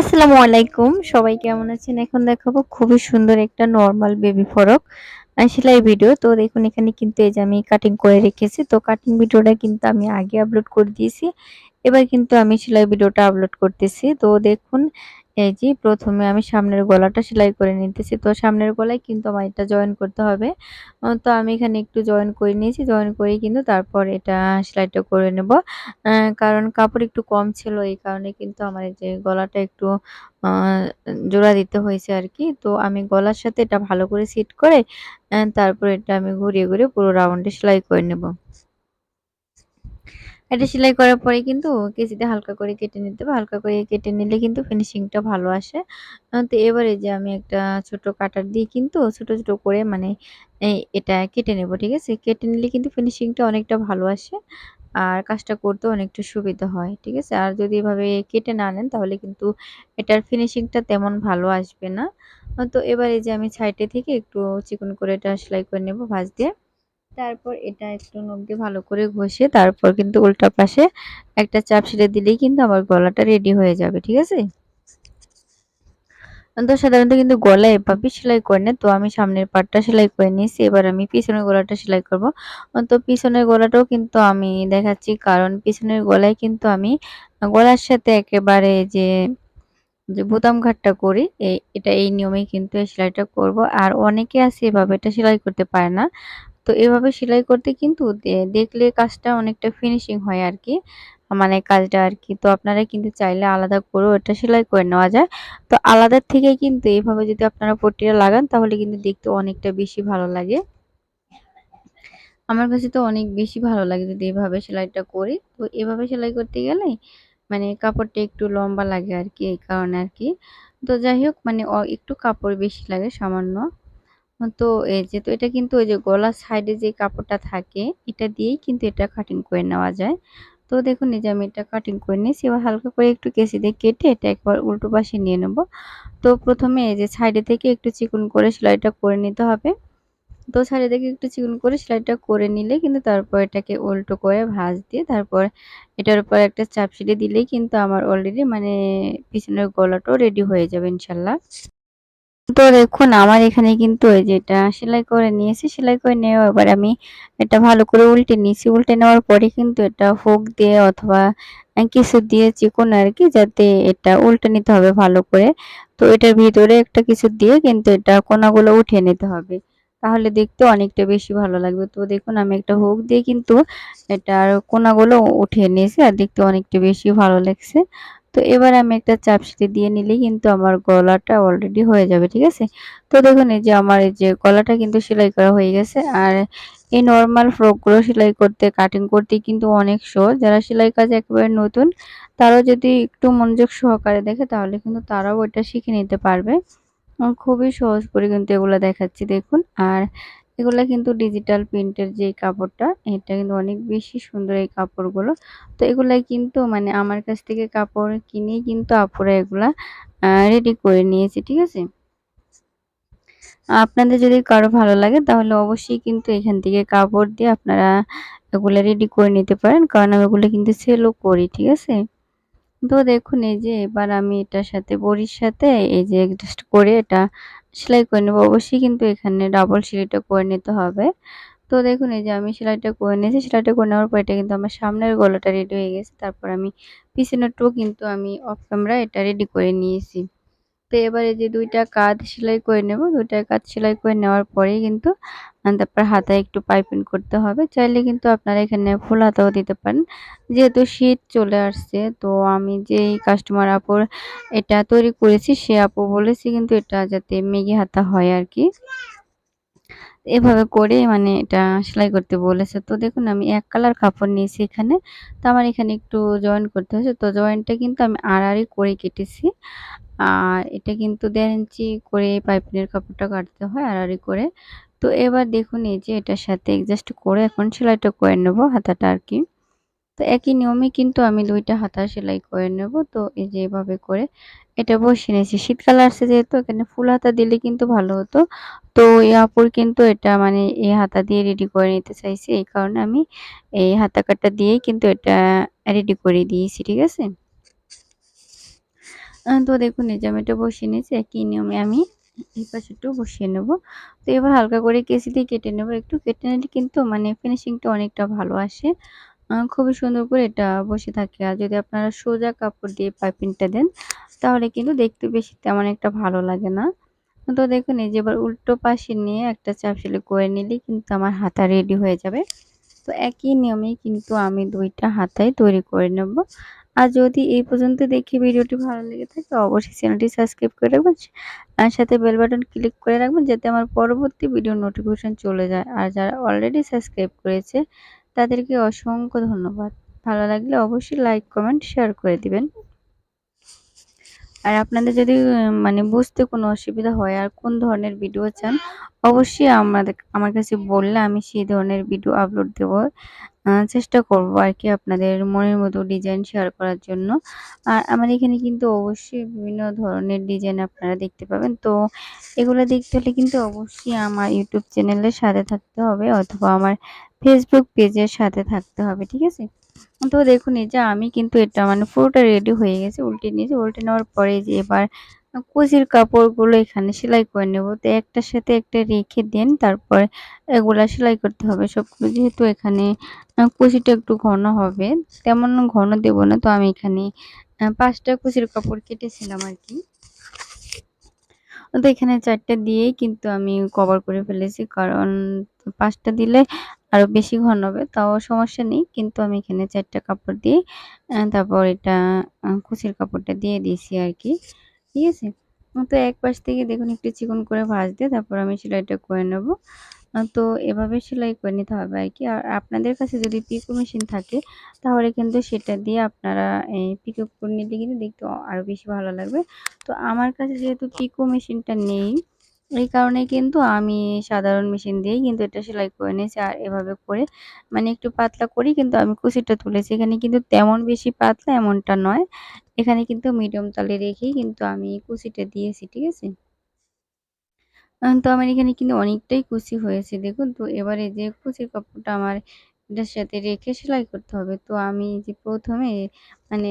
আসসালামু আলাইকুম। সবাই কেমন আছেন? এখন দেখাবো খুবই সুন্দর একটা নর্মাল বেবি ফরক সেলাই ভিডিও তো দেখুন, এখানে কিন্তু এই যে আমি কাটিং করে রেখেছি। তো কাটিং ভিডিওটা কিন্তু আমি আগে আপলোড করে দিয়েছি। এবার কিন্তু আমি সেলাই ভিডিওটা আপলোড করতেছি। তো দেখুন এই যে প্রথমে আমি সামনের গলাটা সেলাই করে নিতেছি। তো সামনের গলায় কিন্তু আমার এটা জয়েন করতে হবে। তো আমি এখানে একটু জয়েন করে নিয়েছি। জয়েন করে কিন্তু তারপর এটা সেলাইটা করে নেব। কারণ কাপড় একটু কম ছিল, এই কারণে কিন্তু আমার যে গলাটা একটু জোড়া দিতে হয়েছে আর কি তো আমি গলার সাথে এটা ভালো করে সিট করে তারপর এটা আমি ঘুরিয়ে ঘুরিয়ে পুরো রাউন্ডে সেলাই করে নেব। এটা সেলাই করার পরে কিন্তু কেচিতে হালকা করে কেটে নিতে হবে। হালকা করে কেটে নিলে কিন্তু ফিনিশিংটা ভালো আসে। তো এবারে যে আমি একটা ছোট কাটার দিয়ে কিন্তু ছোট ছোট করে মানে এটা কেটে নেব, ঠিক আছে? কেটে নিলে কিন্তু ফিনিশিংটা অনেকটা ভালো আসে আর কাজটা করতেও অনেকটা সুবিধা হয়, ঠিক আছে? আর যদি এভাবে কেটে না নেন তাহলে কিন্তু এটার ফিনিশিংটা তেমন ভালো আসবে না। তো এবারে যে আমি সাইডে থেকে একটু চিকন করে এটা সেলাই করে নেব ভাঁজ দিয়ে। তারপর এটা একটু নখ দিয়ে ভালো করে ঘষে তারপর কিন্তু উল্টা পাশে একটা চাপ সেলাই দিলেই কিন্তু আমার গলাটা রেডি হয়ে যাবে, ঠিক আছে? তো সাধারণত কিন্তু গলা এভাবে সেলাই করে নেয় তো আমি সামনের পাটটা সেলাই করে নিয়েছি, এবার আমি পিছনের গলাটা সেলাই করব। তো পিছনের গলাটাও কিন্তু আমি দেখাচ্ছি, কারণ পিছনের গলায় কিন্তু আমি গলার সাথে একেবারে যে যে বোতাম ঘাটটা করি এটা এই নিয়মেই কিন্তু সেলাইটা করব। আর অনেকে আছে এভাবে এটা সেলাই করতে পারে না। তো এভাবে সেলাই করতে কিন্তু দেখলে কাজটা অনেকটা ফিনিশিং হয় আর কি মানে কাজটা আর কি। তো আপনারা কিন্তু চাইলে আলাদা করেও এটা সেলাই করে নেওয়া যায়। তো আলাদা থেকে কিন্তু এইভাবে যদি আপনারা পট্টিটা লাগান, তাহলে কিন্তু দেখতে অনেকটা বেশি ভালো লাগে। আমার কাছে তো অনেক বেশি ভালো লাগে যদি এভাবে সেলাইটা করি। তো এভাবে সেলাই করতে গেলে মানে কাপড়টা একটু লম্বা লাগে আর কি, এই কারণে আর কি। তো যাই হোক মানে একটু কাপড় বেশি লাগে সামান্য। তো এই যে, তো এটা কিন্তু ওই যে গলার সাইডে যে কাপড়টা থাকে, এটা দিয়েই কিন্তু এটা কাটিং করে নেওয়া যায়। তো দেখুন, এই যে আমি এটা কাটিং করে নিয়েছি, এবার হালকা করে একটু কেসি দিয়ে কেটে এটা একবার উল্টো পাশে নিয়ে নেব। তো প্রথমে এই যে সাইডে থেকে একটু চিকন করে সেলাইটা করে নিতে হবে। তো সাইডে থেকে একটু চিকন করে সেলাইটা করে নিলে কিন্তু তারপর এটাকে উল্টো করে ভাঁজ দিয়ে তারপর এটার উপর একটা চাপ সিটে দিলেই কিন্তু আমার অলরেডি মানে পিছনের গলাটাও রেডি হয়ে যাবে ইনশাল্লাহ। তো দেখুন, আমার এখানে কিন্তু এই যে এটা সেলাই করে নিয়েছি, সেলাই করে নেওয়া এবার আমি এটা ভালো করে উল্টে নিয়েছি। উল্টে নেওয়ার পরে কিন্তু এটা হুক দিয়ে অথবা কিছু দিয়ে চিকন আর কি, যাতে এটা উল্টে নিতে হবে ভালো করে। তো এটার ভিতরে একটা কিছু দিয়ে কিন্তু এটা কোনাগুলো উঠিয়ে নিতে হবে। তাহলে দেখতে অনেকটা বেশি ভালো লাগবে। তো দেখুন, আমি একটা হুক দিয়ে কিন্তু এটার কোনাগুলো উঠিয়ে নিয়েছি আর দেখতে অনেকটা বেশি ভালো লাগছে। তো এবার আমি একটা চাপ সিটি দিয়ে নিলেই কিন্তু আমার গলাটা অলরেডি হয়ে যাবে, ঠিক আছে? তো দেখুন, এই যে আমার এই যে গলাটা কিন্তু সেলাই করা হয়ে গেছে। আর এই নর্মাল ফ্রকগুলো সেলাই করতে কাটিং করতে কিন্তু অনেক সহজ। যারা সেলাই কাজ একেবারে নতুন, তারাও যদি একটু মনোযোগ সহকারে দেখে, তাহলে কিন্তু তারাও ওইটা শিখে নিতে পারবে। খুবই সহজ করে কিন্তু এগুলো দেখাচ্ছি, দেখুন। আর এগুলা কিন্তু ডিজিটাল প্রিন্টের যে কাপড়টা, এটা কিন্তু অনেক বেশি সুন্দর এই কাপড়গুলো। তো এগুলা কিন্তু মানে আমার কাছ থেকে কাপড় কিনে কিন্তু আপুরা এগুলা রেডি করে নিয়েছে, ঠিক আছে? আপনাদের যদি কারও ভালো লাগে, তাহলে অবশ্যই কিন্তু এখান থেকে কাপড় দিয়ে আপনারা এগুলো রেডি করে নিতে পারেন, কারণ আমি এগুলো কিন্তু সেলও করি, ঠিক আছে? তো দেখুন, এই যে এবার আমি এটার সাথে বড়ির সাথে, এই যে অ্যাডজাস্ট করে এটা সেলাই করে নেব। অবশ্যই কিন্তু এখানে ডাবল সেলাইটা করে নিতে হবে। তো দেখুন, এই যে আমি সেলাইটা করে নিয়েছি, সেলাইটা করে নেওয়ার পর এটা কিন্তু আমার সামনের গলাটা রেডি হয়ে গেছে। তারপর আমি পিছনেরটাও কিন্তু আমি অফ ক্যামেরা এটা রেডি করে নিয়েছি। তো এবারে যে দুইটা কাজ সেলাই করে নেব। দুইটা কাজ সেলাই করে নেওয়ার পরেই কিন্তু তারপর হাতায় একটু পাইপিং করতে হবে। চাইলে কিন্তু আপনারা এখানে ফুল হাতাও দিতে পারেন। যেহেতু শীত চলে আসছে, তো আমি যেই কাস্টমার আপুর এটা তৈরি করেছি, সে আপু বলেছি কিন্তু এটা যাতে মেগি হাতা হয় আর কি। এভাবে করে মানে এটা সেলাই করতে বলেছে। তো দেখুন, আমি এক কালার কাপড় নিয়েছি এখানে। তো আমার এখানে একটু জয়েন করতে হয়েছে। তো জয়েনটা কিন্তু আমি আড়াআড়ি করে কেটেছি। আর এটা কিন্তু দেড় ইঞ্চি করে পাইপিনের কাপড়টা কাটতে হয় আড়াআড়ি করে। তো এবার দেখুন, এই যে এটার সাথে অ্যাডজাস্ট করে এখন সেলাইটা করে নেব হাতাটা আর কি। তো একই নিয়মে কিন্তু আমি দুইটা হাতা সেলাই করে নেব তো এই যে এভাবে করে এটা বসিয়ে নিয়েছি শীতকাল আসছে যেহেতু, এখানে ফুল হাতা দিলে কিন্তু ভালো হতো তো এই আপুর কিন্তু এটা মানে এই হাতা দিয়ে রেডি করে নিতে চাইছি এই কারণে আমি এই হাতা কাটা দিয়েই কিন্তু এটা রেডি করে দিয়েছি, ঠিক আছে তো দেখুন, এই যে আমি এটা বসিয়ে নিয়েছি একই নিয়মে আমি এই পাশেরটাও বসিয়ে নেব। তো এবার হালকা করে কেচি দিয়ে কেটে নেব। একটু কেটে নিলে কিন্তু মানে ফিনিশিংটা অনেকটা ভালো আসে। খুবই সুন্দর করে এটা বসে থাকে। আর যদি আপনারা সোজা কাপড় দিয়ে পাইপিংটা দেন, তাহলে কিন্তু দেখতে বেশি তেমন একটা ভালো লাগে না। তো দেখুন, এই যে এবার উল্টো পাশে নিয়ে একটা চাপ সেলাই করে নিলেই কিন্তু আমার হাতা রেডি হয়ে যাবে। তো একই নিয়মেই কিন্তু আমি ২ টা হাতাই তৈরি করে নেব। আর যদি এই পর্যন্ত দেখে ভিডিওটি ভালো লেগে থাকে অবশ্যই চ্যানেলটি সাবস্ক্রাইব করে রাখবেন। আর সাথে বেল বাটন ক্লিক করে রাখবেন, যাতে আমার পরবর্তী ভিডিওর নোটিফিকেশন চলে যায়। আর যারা অলরেডি সাবস্ক্রাইব করেছে তাদেরকে অসংখ্য ধন্যবাদ। ভালো লাগলে অবশ্যই লাইক, কমেন্ট, শেয়ার করে দিবেন। আর আপনাদের যদি মানে বুঝতে কোনো অসুবিধা হয় আর কোন ধরনের ভিডিও চান অবশ্যই আমাদের আমার কাছে বললে আমি সেই ধরনের ভিডিও আপলোড দেব। চেষ্টা করব আরকি আপনাদের মনের মতো ডিজাইন শেয়ার করার জন্য। আর আমার এখানে কিন্তু অবশ্যই বিভিন্ন ধরনের ডিজাইন আপনারা দেখতে পাবেন। তো এগুলো দেখতে হলে কিন্তু অবশ্যই আমার ইউটিউব চ্যানেলের সাথে থাকতে হবে অথবা আমার ফেসবুক পেজের সাথে থাকতে হবে। ঠিক আছে? তো দেখুন এই যে আমি কিন্তু এটা মানে পুরোটা রেডি হয়ে গেছে। উল্টে নিয়েছি। উল্টে নেওয়ার পরে যে এবার কুচির কাপড়গুলো এখানে সেলাই করে নেব। তো একটার সাথে একটা রেখে দেন তারপর এগুলা সেলাই করতে হবে সবগুলো। যেহেতু এখানে কুচিটা একটু ঘন হবে, তেমন ঘন দেব না। তো আমি এখানে ৫ কুচির কাপড় কেটেছিলাম আরকি। তো এখানে ৪ টা দিয়েই কিন্তু আমি কভার করে ফেলেছি। কারণ ৫ টা দিলে আরও বেশি ঘন হবে। তাও সমস্যা নেই। কিন্তু আমি এখানে ৪ টা কাপড় দিয়ে তারপর এটা কুচির কাপড়টা দিয়ে দিয়েছি আর কি ঠিক আছে? তো এক পাশ থেকে দেখুন একটু চিকন করে ভাঁজ দিয়ে তারপর আমি সেলাইটা করে নেব। তো এভাবে সেলাই করে নিতে হবে আর কি আর আপনাদের কাছে যদি পিকো মেশিন থাকে, তাহলে কিন্তু সেটা দিয়ে আপনারা এই পিকো করে নিলে কিন্তু দেখতে আরও বেশি ভালো লাগবে। তো আমার কাছে যেহেতু পিকো মেশিনটা নেই এই কারণে কিন্তু আমি সাধারণ মেশিন দিয়েই কিন্তু এটা সেলাই করে নিয়েছি। আর এভাবে করে মানে একটু পাতলা করেই কিন্তু আমি কুচিটা তুলেছি। এখানে কিন্তু তেমন বেশি পাতলা এমনটা নয়। এখানে কিন্তু মিডিয়াম তালে রেখেই কিন্তু আমি কুচিটা দিয়েছি। ঠিক আছে? তো আমার এখানে কিন্তু অনেকটাই কুচি হয়েছে, দেখুন। তো এবারে যে কুচির কাপড়টা আমার এটার সাথে রেখে সেলাই করতে হবে। তো আমি যে প্রথমে মানে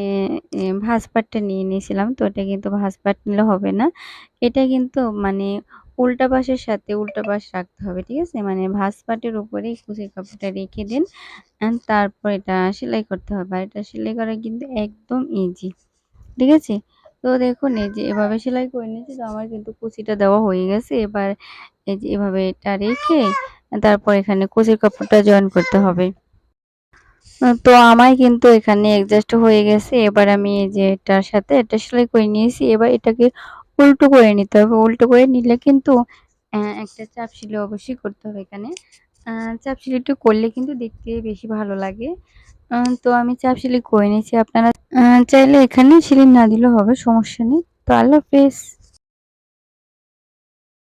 ভাঁজ নিয়ে নিয়েছিলাম। তো এটা কিন্তু ভাঁজ নিলে হবে না। এটা কিন্তু মানে উল্টা পাশের সাথে উল্টা পাশ রাখতে হবে। ঠিক আছে? মানে ভাঁজ পাটের উপরেই কুচির কাপড়টা রেখে দেন। তারপর এটা সেলাই করতে হবে। আর এটা সেলাই করা কিন্তু একদম ইজি। ঠিক আছে? তো দেখুন, এই যে এভাবে সেলাই করে নিয়েছি। তো আমার কিন্তু কুচিটা দেওয়া হয়ে গেছে। এবার এই যে এভাবে এটা রেখে তারপর এখানে কুচির কাপড়টা জয়েন করতে হবে। তো আমার কিন্তু এখানে অ্যাডজাস্ট হয়ে গেছে। এবার আমি এই যে এটার সাথে এটা সেলাই করে নিয়েছি। এবার এটাকে উল্টো করে নিতে হবে। উল্টো করে নিলে কিন্তু একটা চাপ শিলি অবশ্যই করতে হবে এখানে। চাপ শিলিটু করলে কিন্তু দেখতে বেশি ভালো লাগে। তো আমি চাপ শিলি করে নিয়েছি। আপনারা চাইলে এখানে শিলি না দিলেও হবে, সমস্যা নেই। তো আল্লাহ হাফেজ।